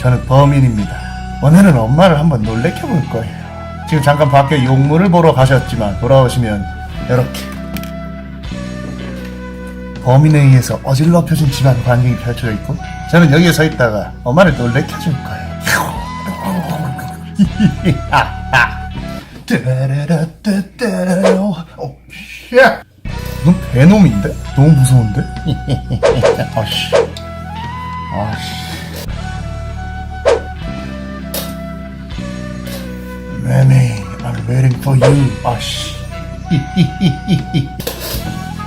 저는 범인입니다. 오늘은 엄마를 한번 놀래켜 볼 거예요. 지금 잠깐 밖에 용물을 보러 가셨지만 돌아오시면 이렇게 범인에 의해서 어질러펴진 집안 환경이 펼쳐져 있고 저는 여기에 서 있다가 엄마를 놀래켜 줄 거예요. 오, 쉣. 넌 베놈인데? 너무 무서운데? 아씨. 아씨. Waiting for you. 아씨.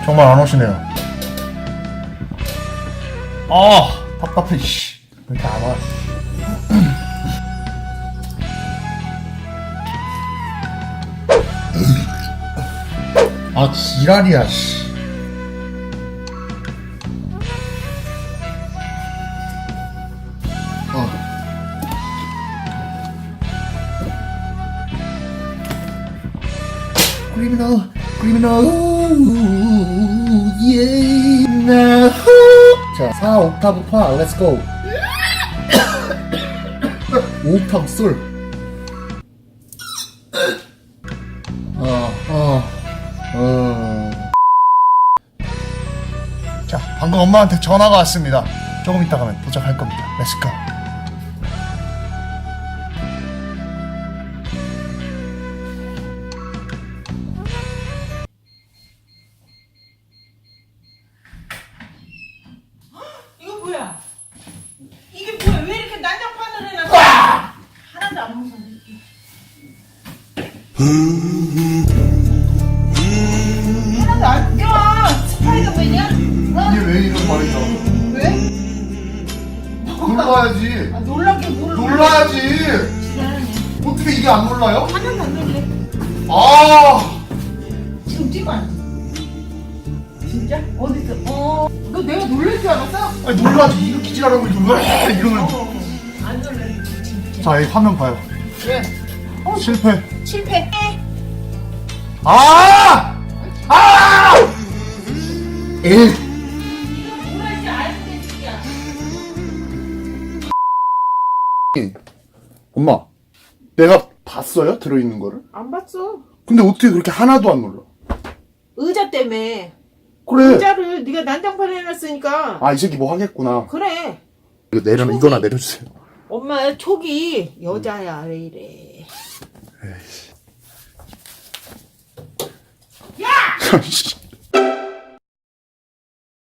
정말 안 오시네요. 아, 답답해, 씨. 왜 이렇게 안 와? 아, 지랄이야, 씨. Criminal, criminal, yeah. 자, 4 옥타브 파, let's go. 5 옥타브 솔. 어, 어, 어. 자, 방금 엄마한테 전화가 왔습니다. 조금 이따 가면 도착할 겁니다. Let's go. 뭐야? 이게 뭐야? 왜 이렇게 난장판을 해놨어? 하나도 안 무서워. 하나도 안 좋아. 스파이더맨이야? 어? 이게 왜 이런 말이야? 왜? 놀라야지. 아, 놀랍게 모르. 놀라야지. 어떻게 이게 안 놀라요? 하나도 안 놀래. 아, 지금 찍어 안 진짜? 어딨어? 어. 너 내가 놀랄 줄 알았어? 아니 놀라지. 이렇게 지랄하고 이러면 왜 이러면. 어. 안 놀래. 진짜. 자, 이 화면 봐요. 왜? 어, 실패. 실패. 아! 아! 일. 놀랄 줄 알았지, 진짜. 엄마, 내가 봤어요? 들어있는 거를? 안 봤어. 근데 어떻게 그렇게 하나도 안 놀라? 의자 때문에. 그래. 의자를 네가 난장판 해놨으니까. 아, 이 새끼 뭐 하겠구나. 그래. 이거 내려, 이거나 내려주세요. 엄마 촉이 여자야 왜 이래? 씨.